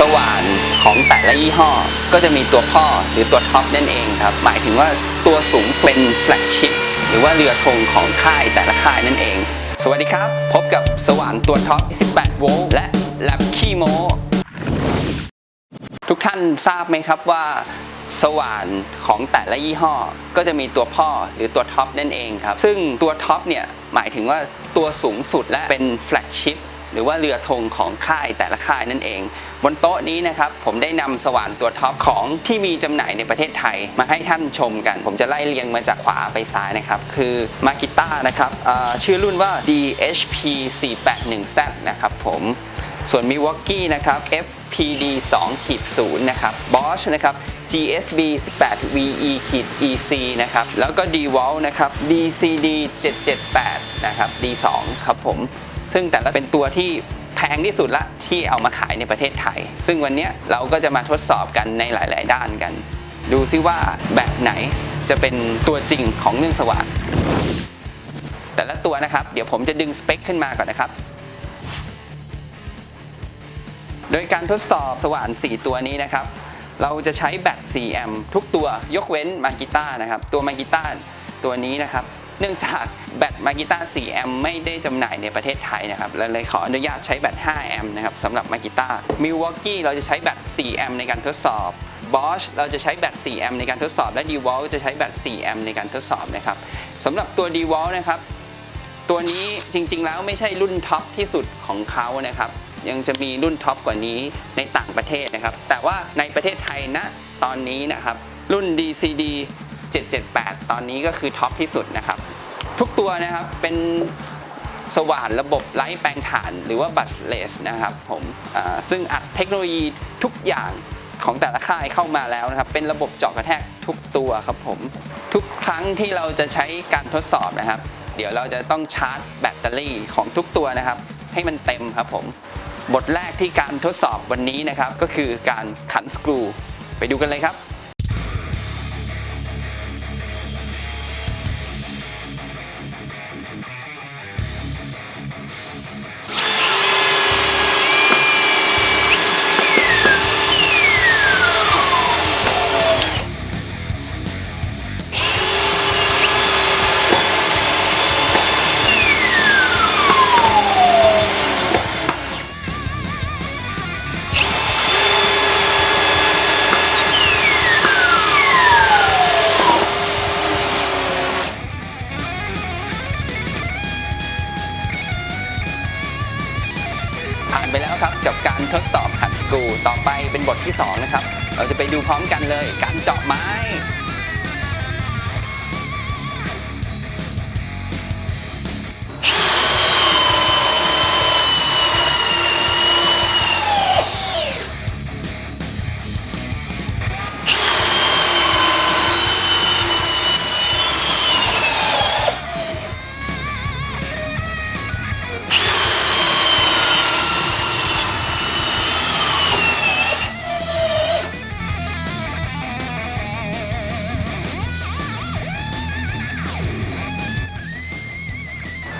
สว่านของแต่ละยี่ห้อ ก็จะมีตัวพ่อหรือตัวท็อปนั่นเองครับ หมายถึงว่าตัวสูงสุดเป็นแฟลกชิพหรือว่าเรือธงของค่ายแต่ละค่ายนั่นเอง สวัสดีครับ พบกับสว่านตัวท็อป 18 โวลต์และแลบคีโมทุกท่านทราบไหมครับว่าสว่านของแต่ละยี่ห้อ ก็จะมีตัวพ่อหรือตัวท็อปนั่นเองครับ ซึ่งตัวท็อปเนี่ยหมายถึงว่าตัวสูงสุดและเป็นแฟลกชิพ หรือว่าเรือธงของค่ายแต่ละค่ายนั่นเอง บนโต๊ะนี้นะครับผมได้นำสว่านตัวท็อปของที่มีจำหน่ายในประเทศไทย มาให้ท่านชมกัน ผมจะไล่เรียงมาจากขวาไปซ้ายนะครับ คือมากิต้านะครับชื่อรุ่นว่า DHP 481Z นะครับผมส่วน Milwaukee นะครับ FPD 2ขีด0นะครับ Bosch นะครับ GSB 18 VE ขีด EC นะครับ แล้วก็ d w a l นะครับ DCD 778 นะครับ D2 ครับผม ซึ่งแต่ละเป็นตัวที่แพงที่สุดละที่เอามาขายในประเทศไทย ซึ่งวันนี้เราก็จะมาทดสอบกันในหลาย ๆ ด้านกัน ดูซิว่าแบบไหนจะเป็นตัวจริงของเรื่องสว่านแต่ละตัวนะครับ เดี๋ยวผมจะดึงสเปคขึ้นมาก่อนนะครับ โดยการทดสอบสว่าน 4 ตัวนี้นะครับ เราจะใช้แบต 4 แอมป์ทุกตัวยกเว้นมากิต้านะครับ ตัวมากิต้าตัวนี้นะครับ เนื่องจาก แบตมากิต้า4แอมป์ไม่ได้จำหน่ายในประเทศไทยนะครับเราเลยขออนุญาตใช้แบต5แอมป์นะครับสำหรับมากิต้ามิลวอกกี้เราจะใช้แบต4แอมป์ในการทดสอบ Bosch เราจะใช้แบต4แอมป์ในการทดสอบ และ DeWalt จะใช้แบต4แอมป์ในการทดสอบนะครับสำหรับตัว DeWalt นะครับ ตัวนี้จริงๆแล้วไม่ใช่รุ่นท็อปที่สุดของเขานะครับ ยังจะมีรุ่นท็อปกว่านี้ในต่างประเทศนะครับ แต่ว่าในประเทศไทยณตอนนี้นะครับ รุ่น DCD 778 ตอนนี้ก็คือท็อปที่สุดนะครับ ทุกตัวนะครับเป็นสว่านระบบไร้แปลงถ่านหรือว่าบัตเลสนะครับผมซึ่งอัดเทคโนโลยีทุกอย่างของแต่ละค่ายเข้ามาแล้วนะครับ เป็นระบบเจาะกระแทกทุกตัวครับผม ทุกครั้งที่เราจะใช้การทดสอบนะครับ เดี๋ยวเราจะต้องชาร์จแบตเตอรี่ของทุกตัวนะครับ ให้มันเต็มครับผม บทแรกที่การทดสอบวันนี้นะครับ ก็คือการขันสกรู ไปดูกันเลยครับ ไปแล้วครับกับการทดสอบขัดสกูต่อไปเป็นบทที่ 2 นะครับ เราจะไปดูพร้อมกันเลยการเจาะไม้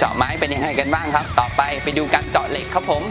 เจาะไม้เป็นยังไงกันบ้างครับ ต่อไปไปดูการเจาะเหล็กครับผม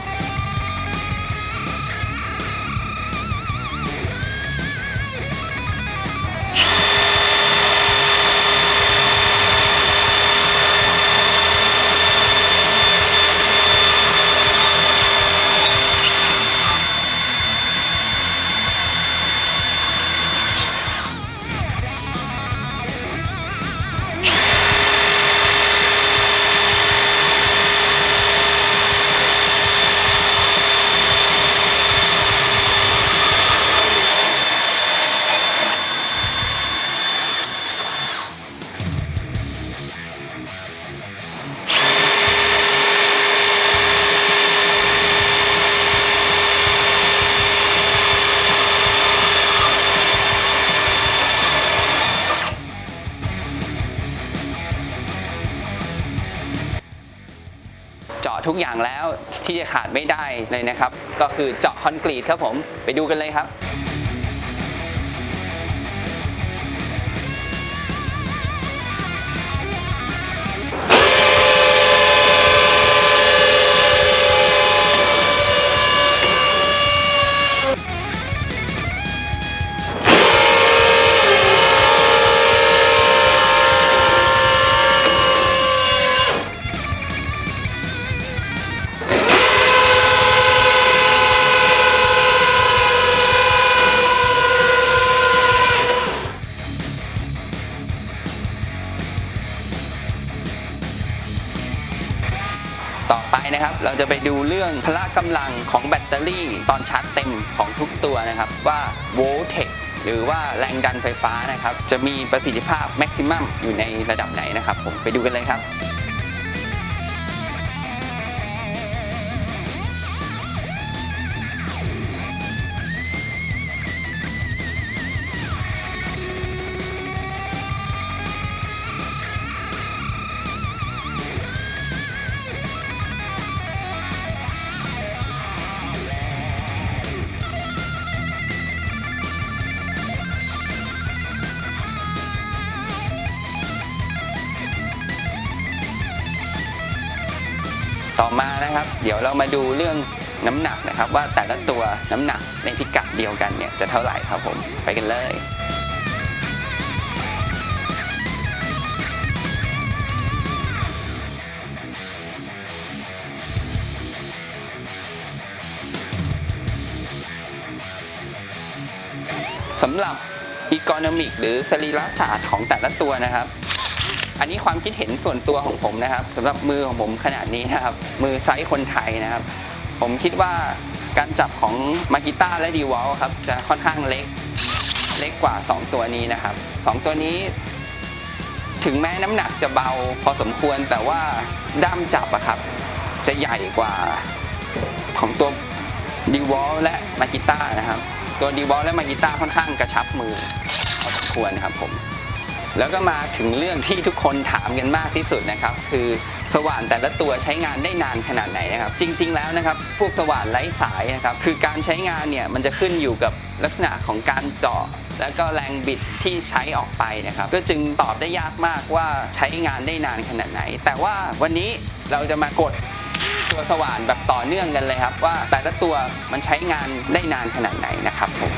เจาะทุกอย่างแล้วที่จะขาดไม่ได้เลยนะครับ ก็คือเจาะคอนกรีตครับผมไปดูกันเลยครับ ต่อไปนะครับ เราจะไปดูเรื่องพละกำลังของแบตเตอรี่ตอนชาร์จเต็มของทุกตัวนะครับว่าโวลเทคหรือว่าแรงดันไฟฟ้านะครับ จะมีประสิทธิภาพแม็กซิมัมอยู่ในระดับไหนนะครับ ผมไปดูกันเลยครับ ต่อมานะครับ เดี๋ยวเรามาดูเรื่องน้ำหนักนะครับ ว่าแต่ละตัวน้ำหนักในพิกัดเดียวกันเนี่ยจะเท่าไหร่ครับผมไปกันเลยสำหรับอีโคโนมิก หรือสรีระศาสตร์ของแต่ละตัวนะครับ อันนี้ความคิดเห็นส่วนตัวของผมนะครับสำหรับมือของผมขนาดนี้นะครับ มือไซส์คนไทยนะครับ ผมคิดว่าการจับของมากิต้าและดีวอลครับจะค่อนข้างเล็กเล็กกว่า 2 ตัวนี้นะครับ 2 ตัวนี้ ถึงแม้น้ำหนักจะเบาพอสมควรแต่ว่าด้ามจับอะครับ จะใหญ่กว่าของตัวดีวอลและมากิต้านะครับ ตัวดีวอลและมากิต้าค่อนข้างกระชับมือพอสมควรครับผม แล้วก็มาถึงเรื่องที่ทุกคนถามกันมากที่สุดนะครับ คือสว่านแต่ละตัวใช้งานได้นานขนาดไหนนะครับ จริง ๆ แล้วนะครับ พวกสว่านไร้สายนะครับ คือการใช้งานเนี่ยมันจะขึ้นอยู่กับลักษณะของการเจาะแล้วก็แรงบิดที่ใช้ออกไปนะครับ ก็จึงตอบได้ยากมากว่าใช้งานได้นานขนาดไหน แต่ว่าวันนี้เราจะมากดตัวสว่านแบบต่อเนื่องกันเลยครับ ว่าแต่ละตัวมันใช้งานได้นานขนาดไหนนะครับผม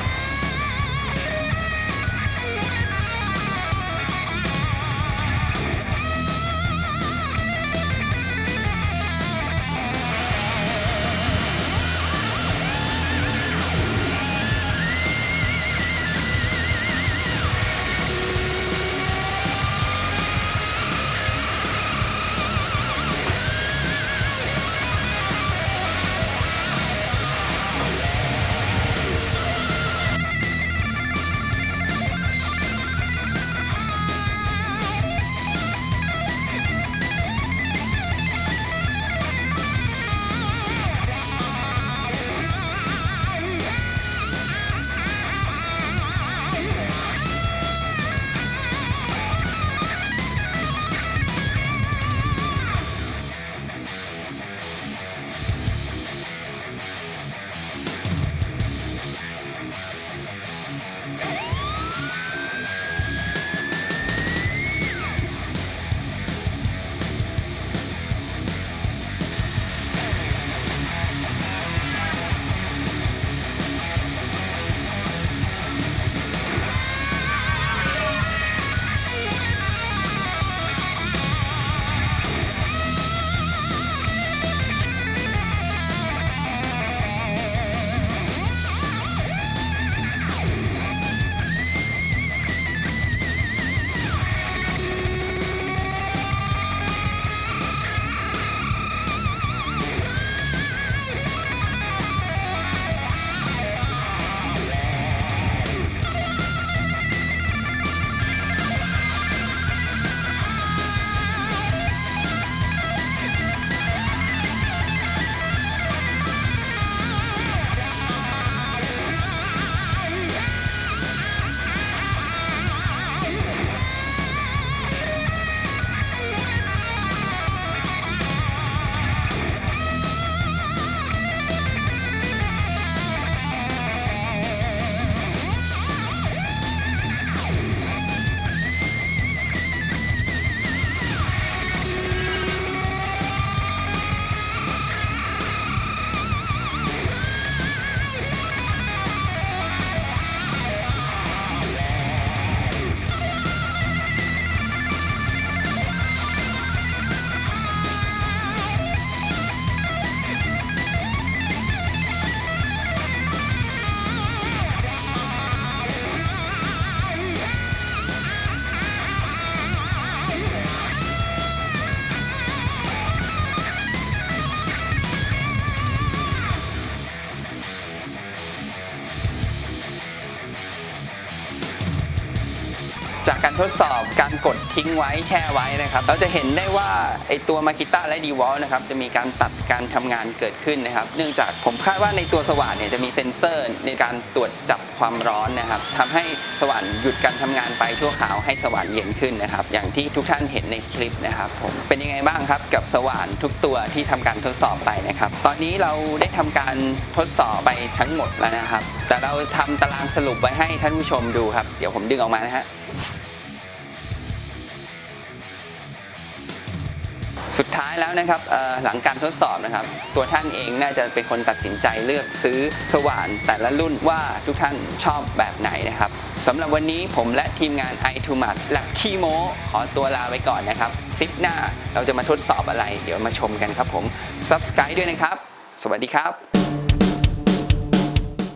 จากการทดสอบการกดทิ้งไว้แช่ไว้นะครับเราจะเห็นได้ว่าไอตัวมากิต้าและดีวอลนะครับจะมีการตัดการทำงานเกิดขึ้นนะครับ เนื่องจากผมคาดว่าในตัวสว่านเนี่ยจะมีเซ็นเซอร์ในการตรวจจับความร้อนนะครับทำให้สว่านหยุดการทำงานไปชั่วคราวให้สว่านเย็นขึ้นนะครับ อย่างที่ทุกท่านเห็นในคลิปนะครับผมเป็นยังไงบ้างครับกับสว่านทุกตัวที่ทำการทดสอบไปนะครับ ตอนนี้เราได้ทำการทดสอบไปทั้งหมดแล้วนะครับ แต่เราทำตารางสรุปไว้ให้ท่านผู้ชมดูครับ เดี๋ยวผมดึงออกมานะฮะ สุดท้ายแล้วนะครับหลังการทดสอบนะครับ ตัวท่านเองน่าจะเป็นคนตัดสินใจเลือกซื้อสว่านแต่ละรุ่นว่าทุกท่านชอบแบบไหนนะครับสำหรับวันนี้ผมและทีมงาน i t o m a t และคีโมขอตัวลาไปก่อนนะครับคลิปหน้าเราจะมาทดสอบอะไร เดี๋ยวมาชมกันครับผม Subscribe ด้วยนะครับ สวัสดีครับ